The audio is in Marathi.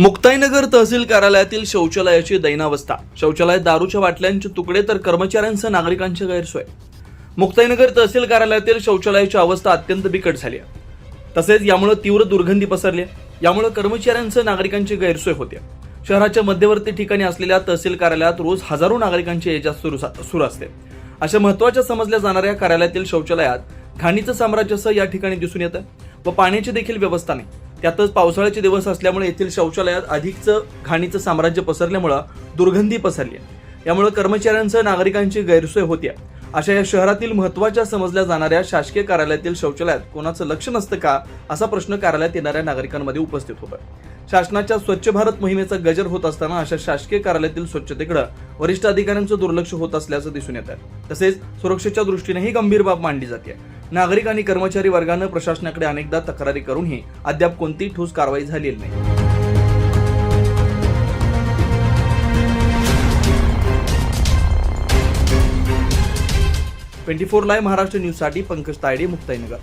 मुक्ताईनगर तहसील कार्यालयातील शौचालयाची दैनावस्था शौचालयात दारूच्या बाटल्यांचे तुकडे तर कर्मचाऱ्यांसह नागरिकांची गैरसोय. मुक्ताईनगर तहसील कार्यालयातील शौचालयाची अवस्था अत्यंत बिकट झाली आहे. तसेच यामुळे तीव्र दुर्गंधी पसरली यामुळे कर्मचाऱ्यांसह नागरिकांची गैरसोय होते शहराच्या मध्यवर्ती ठिकाणी असलेल्या तहसील कार्यालयात रोज हजारो नागरिकांची ये सुरू असते. अशा महत्त्वाच्या समजल्या जाणाऱ्या कार्यालयातील शौचालयात घाणीचं साम्राज्यसह या ठिकाणी दिसून येतं व पाण्याची देखील व्यवस्था नाही. त्यातच पावसाळ्याचे दिवस असल्यामुळे येथील शौचालयात अधिकचं घाणीचं साम्राज्य पसरल्यामुळं दुर्गंधी पसरली आहे. यामुळे कर्मचाऱ्यांसह नागरिकांची गैरसोय होते अशा या शहरातील महत्त्वाच्या समजल्या जाणाऱ्या शासकीय कार्यालयातील शौचालयात कोणाचं लक्ष नसतं का असा प्रश्न कार्यालयात येणाऱ्या नागरिकांमध्ये उपस्थित होता शासनाच्या स्वच्छ भारत मोहिमेचा गजर होत असताना अशा शासकीय कार्यालयातील स्वच्छतेकडे वरिष्ठ अधिकाऱ्यांचं दुर्लक्ष होत असल्याचं दिसून येत आहे. तसेच सुरक्षेच्या दृष्टीनेही गंभीर बाब मांडली जाते. नागरिक आणि कर्मचारी वर्गानं प्रशासनाकडे अनेकदा तक्रारी करूनही अद्याप कोणतीही ठोस कारवाई झालेली नाही. ट्वेंटी फोर लाईव्ह महाराष्ट्र न्यूजसाठी पंकज तायडे मुक्ताईनगर.